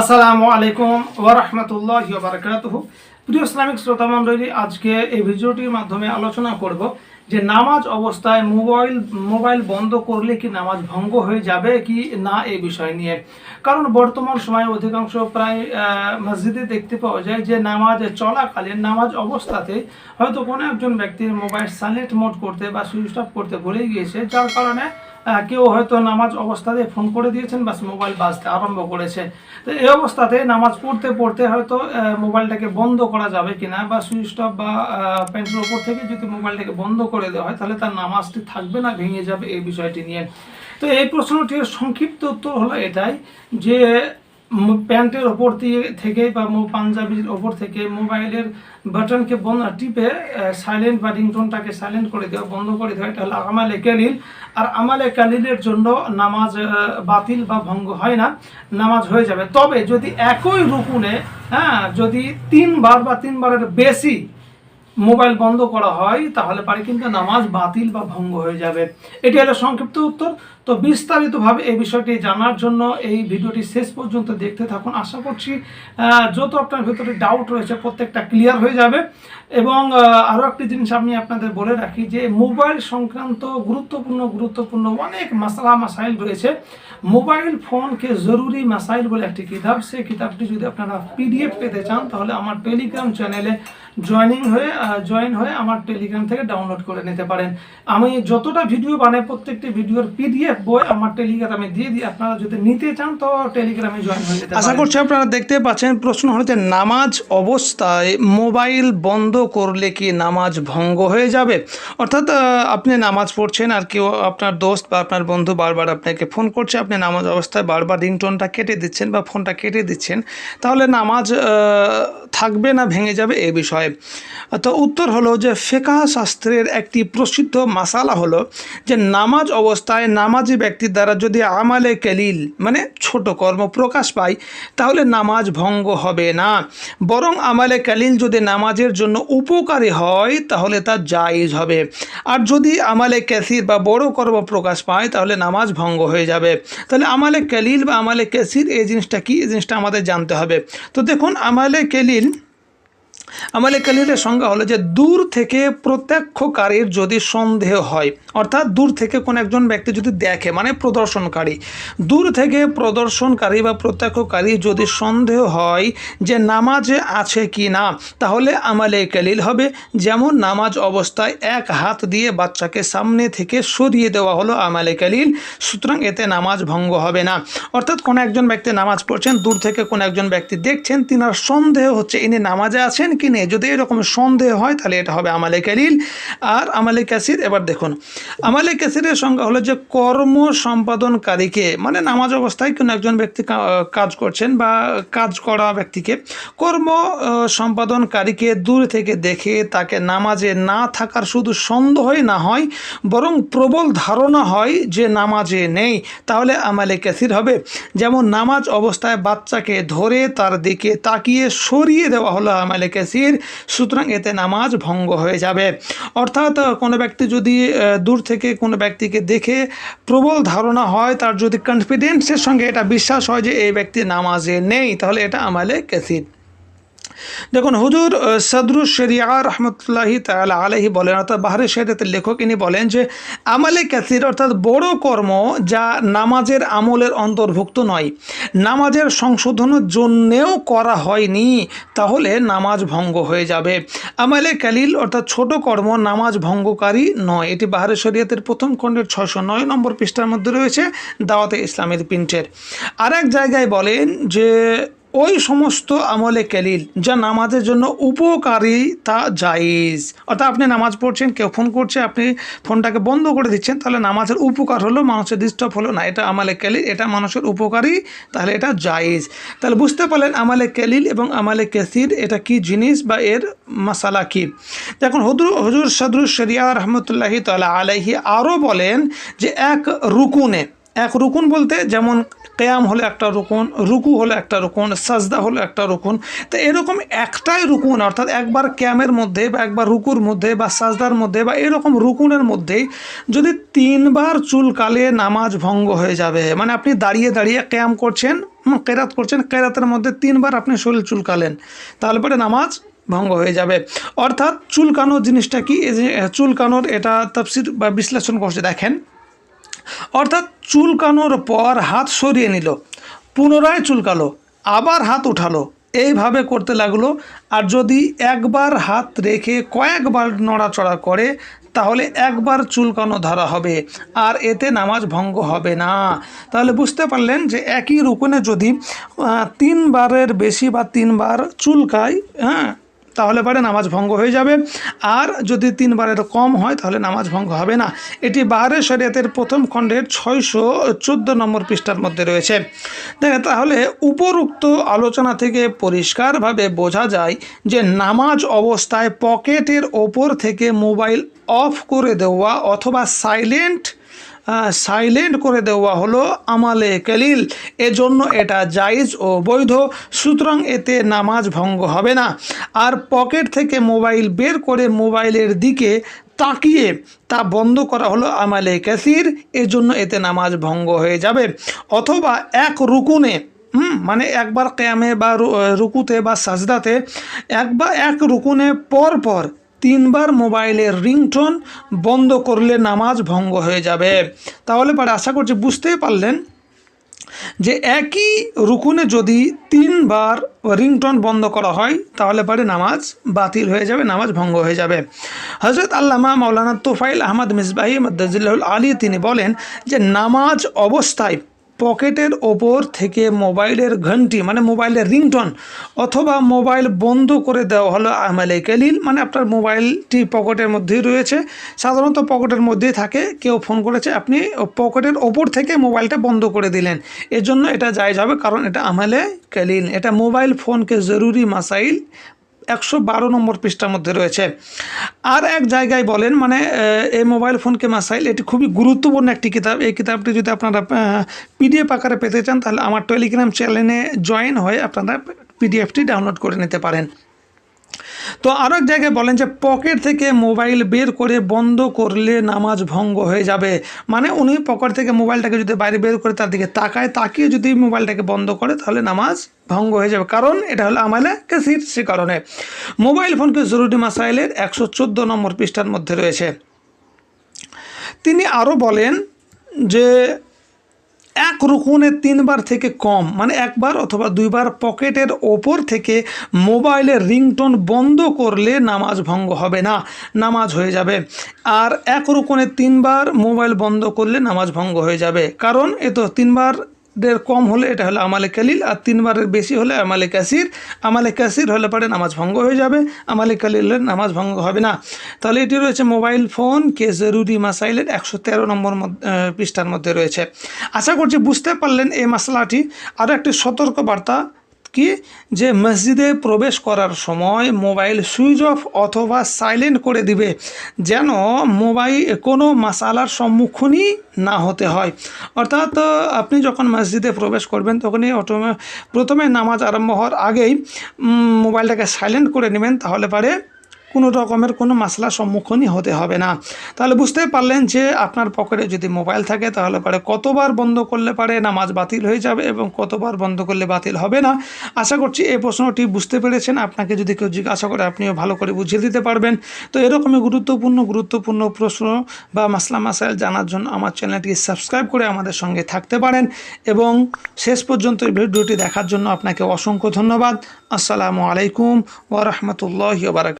আসসালামু আলাইকুম ওরহমতুল্লাহ বারকাতুহ। প্রিয় ইসলামিক শ্রোতা মণ্ডলী, আজকে এই ভিডিওটির মাধ্যমে আলোচনা করব যে নামাজ অবস্থায় মোবাইল মোবাইল বন্ধ করলে কি নামাজ ভঙ্গ হয়ে যাবে কি না এই বিষয় নিয়ে। কারণ বর্তমান সময়ে অধিকাংশ প্রায় মসজিদে দেখতে পাওয়া যায় যে নামাজ চলাকালীন নামাজ অবস্থাতে হয়তো কোনো একজন ব্যক্তির মোবাইল সাইলেন্ট মোড করতে বা সুইচ অফ করতে ভুলে গিয়েছে, যার কারণে কেউ হয়তো নামাজ অবস্থাতে ফোন করে দিয়েছেন, বাস মোবাইল বাজতে আরম্ভ করেছে। তো এই অবস্থাতে নামাজ পড়তে পড়তে হয়তো মোবাইলটাকে বন্ধ করা যাবে কিনা বা সুইচ অফ বা প্যান্টের ওপর থেকে যদি মোবাইলটাকে বন্ধ করে দেওয়া হয়, তাহলে তার নামাজটি থাকবে না, ভেঙে যাবে এই বিষয়টি নিয়ে। তো এই প্রশ্নটির সংক্ষিপ্ত উত্তর হলো এটাই যে প্যান্টের ওপর দিয়ে থেকে বা মো- পাঞ্জাবির ওপর থেকে মোবাইলের বাটনকে বন্ধ টিপে সাইলেন্ট বা রিংটোনটাকে সাইলেন্ট করে দেওয়া, বন্ধ করে দেওয়া, এটা হলো আমালে ক্যালিল আর আমালে ক্যালিলের জন্য নামাজ বাতিল বা ভঙ্গ হয় না, নামাজ হয়ে যাবে। তবে যদি একই রুকুনে হ্যাঁ যদি তিনবার বা তিনবারের বেশি মোবাইল বন্ধ করা হয়, তাহলে পারে কিন্তু নামাজ বাতিল বা ভঙ্গ হয়ে যাবে। এটি হলো সংক্ষিপ্ত উত্তর। তো বিস্তারিতভাবে এই বিষয়টি জানার জন্য এই ভিডিওটি শেষ পর্যন্ত দেখতে থাকুন। আশা করছি যত আপনার ভিতরে ডাউট রয়েছে, প্রত্যেকটা ক্লিয়ার হয়ে যাবে। এবং আরও একটি জিনিস আমি আপনাদের বলে রাখি যে, মোবাইল সংক্রান্ত গুরুত্বপূর্ণ গুরুত্বপূর্ণ অনেক মাসালা, মাসাইল রয়েছে। মোবাইল ফোনকে জরুরি মাসাইল বলে একটি কিতাব। সেই কিতাবটি যদি আপনারা পিডিএফ পেতে চান, তাহলে আমার টেলিগ্রাম চ্যানেলে জয়েনিং হয়ে জয়েন হয়ে আমার টেলিগ্রাম থেকে ডাউনলোড করে নিতে পারেন। আমি যতটা ভিডিও বানাই প্রত্যেকটি ভিডিওর পিডিএফ বই আমার টেলিগ্রামে দিয়ে দিই। আপনারা যদি নিতে চান তো টেলিগ্রামে জয়েন হয়ে যেতে আশা করছি আপনারা দেখতে পাচ্ছেন প্রশ্ন হলো যে নামাজ অবস্থায় মোবাইল বন্ধ করলে কি নামাজ ভঙ্গ হয়ে যাবে? অর্থাৎ আপনি নামাজ পড়ছেন আর কেউ আপনার দোস্ত বা আপনার বন্ধু বারবার আপনাকে ফোন করছে আপনি নামাজ অবস্থায় বারবার রিংটোনটা কেটে দিচ্ছেন বা ফোনটা কেটে দিচ্ছেন তাহলে নামাজ থাকবে না ভেঙে যাবে এ বিষয়ে। তো উত্তর হলো যে ফেকাহ শাস্ত্রের একটি প্রসিদ্ধ মাসালা হলো যে নামাজ অবস্থায় নামাজি ব্যক্তির দ্বারা যদি আমালে কেলিল মানে ছোট কর্ম প্রকাশ পায়, তাহলে নামাজ ভঙ্গ হবে না। বরং আমালে কালিল যদি নামাজের জন্য উপকারী হয়, তাহলে তা জায়েজ হবে। আর যদি আমালে ক্যাসির বা বড় কর্ম প্রকাশ পায়, তাহলে নামাজ ভঙ্গ হয়ে যাবে। তাহলে আমালে কালিল বা আমালে ক্যাসির এই জিনিসটা কি? এই জিনিসটা আমাদের জানতে হবে। তো দেখুন, আমালে কালিল আমালে কালিলের সংজ্ঞা হলো যে দূর থেকে প্রত্যক্ষকারীর যদি সন্দেহ হয়, অর্থাৎ দূর থেকে কোনো একজন ব্যক্তি যদি দেখে মানে প্রদর্শনকারী, দূর থেকে প্রদর্শনকারী বা প্রত্যক্ষকারী যদি সন্দেহ হয় যে নামাজে আছে কি না, তাহলে আমালে কালিল হবে যেমন নামাজ অবস্থায় এক হাত দিয়ে বাচ্চাকে সামনে থেকে সরিয়ে দেওয়া হলো আমালে কালিল, সুতরাং এতে নামাজ ভঙ্গ হবে না। অর্থাৎ কোনো একজন ব্যক্তি নামাজ পড়ছেন, দূর থেকে কোনো একজন ব্যক্তি দেখছেন, তিনার সন্দেহ হচ্ছে ইনি নামাজে আছেন কি নেই। যদি এরকম সন্দেহ হয়, তাহলে এটা হবে আমালে কালিল আর আমালে ক্যাসির এবার দেখুন আমালে ক্যাসিরের সংজ্ঞা হলো যে কর্ম সম্পাদনকারীকে মানে নামাজ অবস্থায় কোনো একজন ব্যক্তি কাজ করছেন বা কাজ করা ব্যক্তিকে, কর্ম সম্পাদনকারীকে দূর থেকে দেখে তাকে নামাজে না থাকার শুধু সন্দেহই না হয়, বরং প্রবল ধারণা হয় যে নামাজে নেই, তাহলে আমালে ক্যাসির হবে। যেমন নামাজ অবস্থায় বাচ্চাকে ধরে তার দিকে তাকিয়ে সরিয়ে দেওয়া হলো আমালে ক্যাসির সুতরাং এতে নামাজ ভঙ্গ হয়ে যাবে। অর্থাৎ কোনো ব্যক্তি যদি দূর থেকে কোনো ব্যক্তিকে দেখে প্রবল ধারণা হয়, তার যদি কনফিডেন্সের সঙ্গে এটা বিশ্বাস হয় যে, এই ব্যক্তি নামাজে নেই, তাহলে এটা আমালে ক্যাসির দেখুন হুজুর আহ, সদরুস শরিয়া রহমতুল্লাহি তালা আলহি বলেন অর্থাৎ বাহারের শরীয়তের লেখক ইনি বলেন যে আমালে ক্যাসির অর্থাৎ বড় কর্ম যা নামাজের আমলের অন্তর্ভুক্ত নয়। নামাজের সংশোধনের জন্যেও করা হয়নি তাহলে নামাজ ভঙ্গ হয়ে যাবে। আমালে কালিল অর্থাৎ ছোট কর্ম নামাজ ভঙ্গকারী নয়। এটি বাহারের শরীয়তের প্রথম খণ্ডের ছয়শো নয় নম্বর পৃষ্ঠার মধ্যে রয়েছে দাওয়াতে ইসলামের প্রিন্টের। আর এক জায়গায় বলেন যে ওই সমস্ত আমলে কালিল, যা নামাজের জন্য উপকারী, তা জায়েজ। অর্থাৎ আপনি নামাজ পড়ছেন, কেউ ফোন করছে, আপনি ফোনটাকে বন্ধ করে দিচ্ছেন, তাহলে নামাজের উপকার হলো, মানুষের ডিস্টার্ব হলো না। এটা আমালে কালিল, এটা মানুষের উপকারী, তাহলে এটা জায়েজ। তাহলে বুঝতে পারলেন আমালে কালিল এবং আমালে কেসির এটা কি জিনিস বা এর মশালা কি? দেখুন হজুর হজুর সদরুল শরিয়া রহমতুল্লাহি তালা আলাইহি আরও বলেন যে এক রুকুনে এক রুকুন বলতে যেমন কেয়াম হলো একটা রুকুন রুকু হলো একটা রুকুন সাজদা হলো একটা রুকুন। তো এরকম একটাই রুকুন অর্থাৎ একবার ক্যামের মধ্যে বা একবার রুকুর মধ্যে বা সাজদার মধ্যে বা এরকম রুকুনের মধ্যেই যদি তিনবার চুল কালে নামাজ ভঙ্গ হয়ে যাবে মানে আপনি দাঁড়িয়ে দাঁড়িয়ে ক্যাম করছেন কেরাত করছেন কেরাতের মধ্যে তিনবার আপনি শরীর চুলকালেন তাহলে পরে নামাজ ভঙ্গ হয়ে যাবে। অর্থাৎ চুলকানো জিনিসটা কি? এই যে আহ, চুলকানোর এটা তাফসির বা বিশ্লেষণ করছে। দেখেন অর্থাৎ চুলকানোর পর হাত সরিয়ে নিল। পুনরায় চুলকালো, আবার হাত উঠালো। এইভাবে করতে লাগল। আর যদি একবার হাত রেখে কয়েকবার নড়াচড়া করে, তাহলে একবার চুলকানো ধরা হবে। আর এতে নামাজ ভঙ্গ হবে না। তাহলে বুঝতে পারলেন যে একই রুকুনে যদি তিনবারের বেশি বা তিনবার চুলকায় হ্যাঁ তাহলে পরে নামাজ ভঙ্গ হয়ে যাবে। আর যদি তিনবারের কম হয়, তাহলে নামাজ ভঙ্গ হবে না। এটি বাহারের শরিয়াতের প্রথম খণ্ডের ছয়শো চোদ্দ নম্বর পৃষ্ঠার মধ্যে রয়েছে। দেখেন, তাহলে উপরোক্ত আলোচনা থেকে পরিষ্কারভাবে বোঝা যায় যে নামাজ অবস্থায় পকেটের ওপর থেকে মোবাইল অফ করে দেওয়া অথবা সাইলেন্ট সাইলেন্ট করে দেওয়া হলো আমালে কালিল। এজন্য এটা জায়েজ ও বৈধ, সুতরাং এতে নামাজ ভঙ্গ হবে না। আর পকেট থেকে মোবাইল বের করে মোবাইলের দিকে তাকিয়ে তা বন্ধ করা হলো আমালে ক্যাসির এজন্য এতে নামাজ ভঙ্গ হয়ে যাবে। অথবা এক রুকুনে, হুম মানে একবার ক্যামে বা রুকুতে বা সাজদাতে, একবার এক রুকুনে পর পর তিনবার মোবাইলের রিংটোন বন্ধ করলে নামাজ ভঙ্গ হয়ে যাবে। তাহলে পরে আশা করছি বুঝতেই পারলেন যে একই রুকুনে যদি তিনবার রিংটন বন্ধ করা হয়, তাহলে পরে নামাজ বাতিল হয়ে যাবে, নামাজ ভঙ্গ হয়ে যাবে। হজরত আল্লামা মৌলানা তোফাইল আহমদ মিসবাহি মদ্দাজিল্লাহুল আলী তিনি বলেন যে নামাজ অবস্থায় পকেটের ওপর থেকে মোবাইলের ঘন্টি মানে মোবাইলের রিংটোন অথবা মোবাইল বন্ধ করে দেওয়া হলো আমালে কালিল মানে আপনার মোবাইলটি পকেটের মধ্যেই রয়েছে। সাধারণত পকেটের মধ্যেই থাকে, কেউ ফোন করেছে, আপনি পকেটের ওপর থেকে মোবাইলটা বন্ধ করে দিলেন। এর জন্য এটা যায় যাবে, কারণ এটা আমেলে কালিল এটা মোবাইল ফোনকে জরুরি মাসাইল একশো বারো নম্বর পৃষ্ঠার মধ্যে রয়েছে। আর এক জায়গায় বলেন মানে এই মোবাইল ফোনকে মাসাইল, এটি খুবই গুরুত্বপূর্ণ একটি কিতাব। এই কিতাবটি যদি আপনারা পিডিএফ আকারে পেতে চান, তাহলে আমার টেলিগ্রাম চ্যানেলে জয়েন হয়ে আপনারা পিডিএফটি ডাউনলোড করে নিতে পারেন। তো আরও এক জায়গায় বলেন যে পকেট থেকে মোবাইল বের করে বন্ধ করলে নামাজ ভঙ্গ হয়ে যাবে। মানে উনি পকেট থেকে মোবাইলটাকে যদি বাইরে বের করে তার দিকে তাকায়, তাকিয়ে যদি মোবাইলটাকে বন্ধ করে তাহলে নামাজ ভঙ্গ হয়ে যাবে। কারণ এটা হলো আমালে কেসির সে কারণে। মোবাইল ফোনকে জরুরি মাসাইলের একশো চোদ্দ নম্বর পৃষ্ঠার মধ্যে রয়েছে। তিনি আরও বলেন যে এক রুকুনে তিনবার থেকে কম মানে একবার অথবা দুইবার পকেটের ওপর থেকে মোবাইলের রিংটোন বন্ধ করলে নামাজ ভঙ্গ হবে না, নামাজ হয়ে যাবে। আর এক রুকুনে তিনবার মোবাইল বন্ধ করলে নামাজ ভঙ্গ হয়ে যাবে। কারণ এ তো তিনবার দের কম হলে এটা হলো আমালে কালিল আর তিনবারের বেশি হলে আমালে কাসির আমালে কাসির হলে পরে নামাজ ভঙ্গ হয়ে যাবে। আমালে কালিল হলে নামাজ ভঙ্গ হবে না। তাহলে এটি রয়েছে মোবাইল ফোন, কে জরুরি মাসাইলের একশো তেরো নম্বর পৃষ্ঠার মধ্যে রয়েছে। আশা করছি বুঝতে পারলেন এই মশলাটি আরও একটি সতর্ক বার্তা কি? যে মসজিদে প্রবেশ করার সময় মোবাইল সুইচ অফ অথবা সাইলেন্ট করে দিবে, যেন মোবাইল কোনো মাসালার সম্মুখীনই না হতে হয়। অর্থাৎ আপনি যখন মসজিদে প্রবেশ করবেন, তখনই অটোমে, প্রথমে নামাজ আরম্ভ হওয়ার আগেই মোবাইলটাকে সাইলেন্ট করে নেবেন, তাহলে পারে কোনো রকমের কোনো মশলার সম্মুখীনই হতে হবে না। তাহলে বুঝতেই পারলেন যে আপনার পকেটে যদি মোবাইল থাকে, তাহলে পারে কতবার বন্ধ করলে পারে নামাজ বাতিল হয়ে যাবে এবং কতবার বন্ধ করলে বাতিল হবে না? আশা করছি এই প্রশ্নটি বুঝতে পেরেছেন। আপনাকে যদি কেউ জিজ্ঞাসা করে, আপনিও ভালো করে বুঝিয়ে দিতে পারবেন। তো এরকমই গুরুত্বপূর্ণ গুরুত্বপূর্ণ প্রশ্ন বা মাসলা, মাসাইল জানার জন্য আমার চ্যানেলটি সাবস্ক্রাইব করে আমাদের সঙ্গে থাকতে পারেন এবং শেষ পর্যন্ত এই ভিডিওটি দেখার জন্য আপনাকে অসংখ্য ধন্যবাদ। আসসালামু আলাইকুম ওরহমতুল্লাহ বারাক